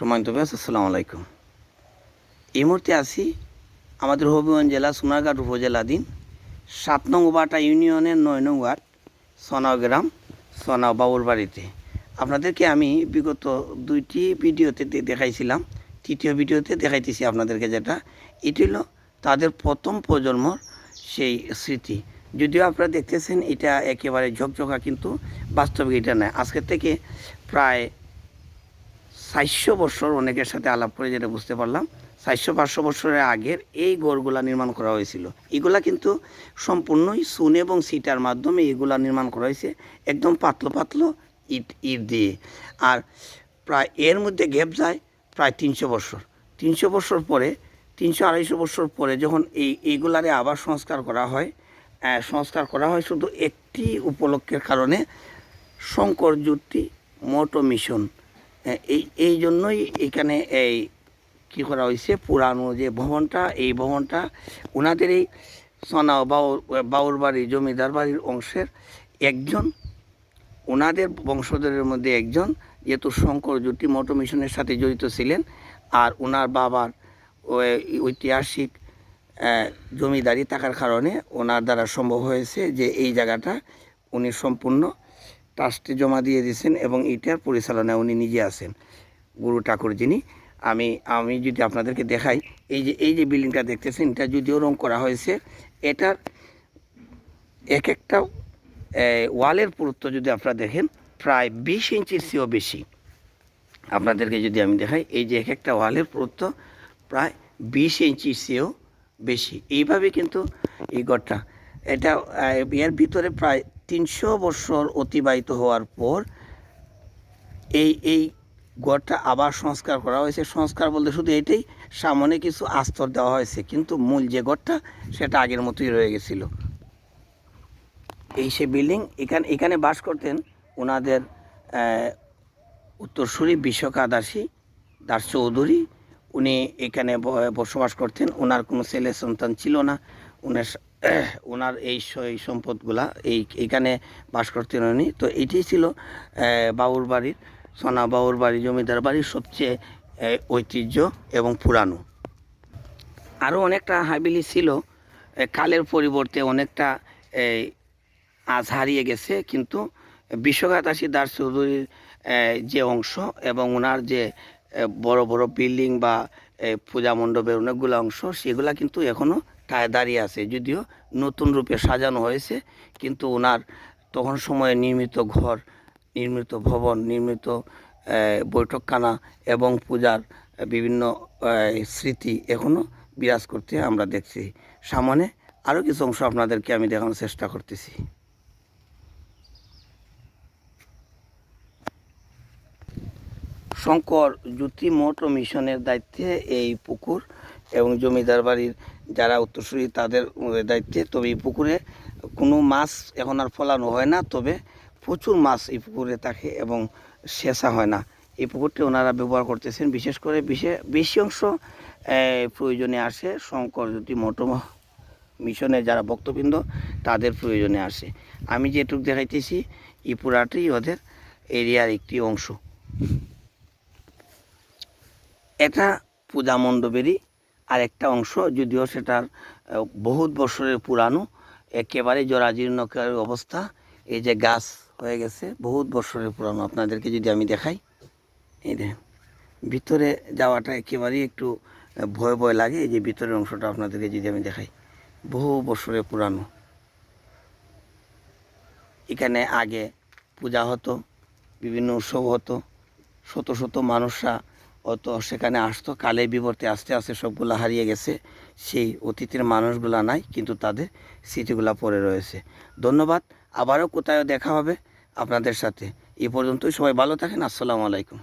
সম্মানিত ব্যাস আসসালামু আলাইকুম। এই মুহূর্তে আছি আমাদের হবিগঞ্জ জেলা সোনারঘাট উপজেলাধীন সাত নং বাটা ইউনিয়নের নয় নং ওয়ার্ড, সোনাও গ্রাম, সোনাও বাবুর বাড়িতে। আপনাদেরকে আমি বিগত দুইটি ভিডিওতে দেখাইছিলাম, তৃতীয় ভিডিওতে দেখাইতেছি আপনাদেরকে যেটা। এটি হলো তাদের প্রথম প্রজন্মর সেই স্মৃতি। যদিও আপনারা দেখতেছেন, এটা একেবারে ঝকঝকা, কিন্তু বাস্তবিক এটা নয়। আজকের থেকে প্রায় চারশো বছর অনেকের সাথে আলাপ করে যেটা বুঝতে পারলাম, চারশো পাঁচশো বছরের আগের এই গড়গুলা নির্মাণ করা হয়েছিল। এগুলা কিন্তু সম্পূর্ণই সুন এবং সিটার মাধ্যমে এগুলা নির্মাণ করা হয়েছে, একদম পাতলো পাতলো ইট ইট দিয়ে। আর প্রায় এর মধ্যে গ্যাপ যায় প্রায় তিনশো বছর। তিনশো বছর পরে, তিনশো আড়াইশো বছর পরে যখন এই, এইগুলারে আবার সংস্কার করা হয় সংস্কার করা হয় শুধু একটি উপলক্ষের কারণে শঙ্কর জ্যোতি মোটো মিশন। এই এই জন্যই এখানে এই কী করা হয়েছে, পুরানো যে ভবনটা, এই ভবনটা ওনাদের এই সোনা বাউর বাউর বাড়ি জমিদার বাড়ির অংশের একজন ওনাদের বংশধরের মধ্যে একজন, যেহেতু শঙ্কর জ্যোতি মোটো মিশনের সাথে জড়িত ছিলেন, আর ওনার বাবার ঐতিহাসিক জমিদারি থাকার কারণে ওনার দ্বারা সম্ভব হয়েছে যে এই জায়গাটা উনি সম্পূর্ণ ট্রাস্টে জমা দিয়ে দিয়েছেন এবং এটার পরিচালনায় উনি নিজে আছেন। গুরু ঠাকুর যিনি, আমি আমি যদি আপনাদেরকে দেখাই, এই যে এই যে বিল্ডিংটা দেখতেছেন, এটা যদিও রং করা হয়েছে, এটার এক একটা ওয়ালের পুরুত্ব যদি আপনারা দেখেন, প্রায় বিশ ইঞ্চির চেয়েও বেশি। আপনাদেরকে যদি আমি দেখাই, এই যে এক একটা ওয়ালের পুরুত্ব প্রায় বিশ ইঞ্চির চেয়েও বেশি। এইভাবে কিন্তু এই ঘরটা, এটা এর ভিতরে প্রায় তিনশো বছর অতিবাহিত হওয়ার পর এই এই গড়টা আবার সংস্কার করা হয়েছে। সংস্কার বলতে শুধু এটাই, সামনে কিছু আস্তর দেওয়া হয়েছে, কিন্তু মূল যে গড়টা সেটা আগের মতোই রয়ে গেছিল। এই সে বিল্ডিং এখানে এখানে বাস করতেন ওনাদের উত্তরসূরি বিশ্বকা দাসী, দাস চৌধুরী। উনি এখানে বসবাস করতেন। ওনার কোনো ছেলে সন্তান ছিল না। উনার ওনার এই এই সম্পদগুলা, এই এখানে বাস করতেন উনি। তো এটি ছিল বাউর বাড়ির, সোনা বাউর বাড়ি, জমিদার বাড়ির সবচেয়ে ঐতিহ্য এবং পুরানো। আরও অনেকটা হাবিলি ছিল কালের পরিবর্তে অনেকটা আজ হারিয়ে গেছে, কিন্তু বিশ্বঘাতাসী দাস চৌধুরীর যে অংশ এবং ওনার যে বড় বড় বিল্ডিং বা পূজা মণ্ডপের অনেকগুলো অংশ, সেগুলা কিন্তু এখনও দাঁড়িয়ে আছে। যদিও নতুন রূপে সাজানো হয়েছে, কিন্তু ওনার তখন সময়ে নির্মিত ঘর, নির্মিত ভবন, নির্মিত বৈঠকখানা এবং পূজার বিভিন্ন স্মৃতি এখনও বিরাজ করতে আমরা দেখছি। সামনে আরও কিছু অংশ আপনাদেরকে আমি দেখানোর চেষ্টা করতেছি। শঙ্কর জ্যোতি মঠ মিশনের দায়িত্বে এই পুকুর এবং জমিদার বাড়ির যারা উত্তরসূরি, তাদের দায়িত্বে। তবে এই পুকুরে কোনো মাছ এখন আর ফলানো হয় না, তবে প্রচুর মাছ এই পুকুরে থাকে এবং শেষা হয় না। এই পুকুরটি ওনারা ব্যবহার করতেছেন। বিশেষ করে বিশেষ বেশি অংশ প্রয়োজনে আসে। শঙ্কর জ্যোতি মঠ মিশনে যারা ভক্তবৃন্দ, তাদের প্রয়োজনে আসে। আমি যেটুকু দেখাইতেছি, এই পুরাটি ওদের এরিয়ার একটি অংশ। এটা পূজা মণ্ডপেরই আরেকটা অংশ, যদিও সেটার বহুত বছরের পুরানো, একেবারে জরাজীর্ণকার অবস্থা, এই যে গাছ হয়ে গেছে, বহুত বছরের পুরানো। আপনাদেরকে যদি আমি দেখাই, এই দেখেন, ভিতরে যাওয়াটা একেবারেই একটু ভয় ভয় লাগে, এই যে ভিতরের অংশটা আপনাদেরকে যদি আমি দেখাই, বহু বছরের পুরানো। এখানে আগে পূজা হতো, বিভিন্ন উৎসব হতো, শত শত মানুষরা অত সেখানে আসতো কালে বিবর্তে আস্তে আস্তে সবগুলো হারিয়ে গেছে। সেই অতীতের মানুষগুলা নাই, কিন্তু তাদের স্মৃতিগুলা পড়ে রয়েছে। ধন্যবাদ, আবারও কোথায় দেখা হবে আপনাদের সাথে। এ পর্যন্তই, সবাই ভালো থাকেন, আসসালামু আলাইকুম।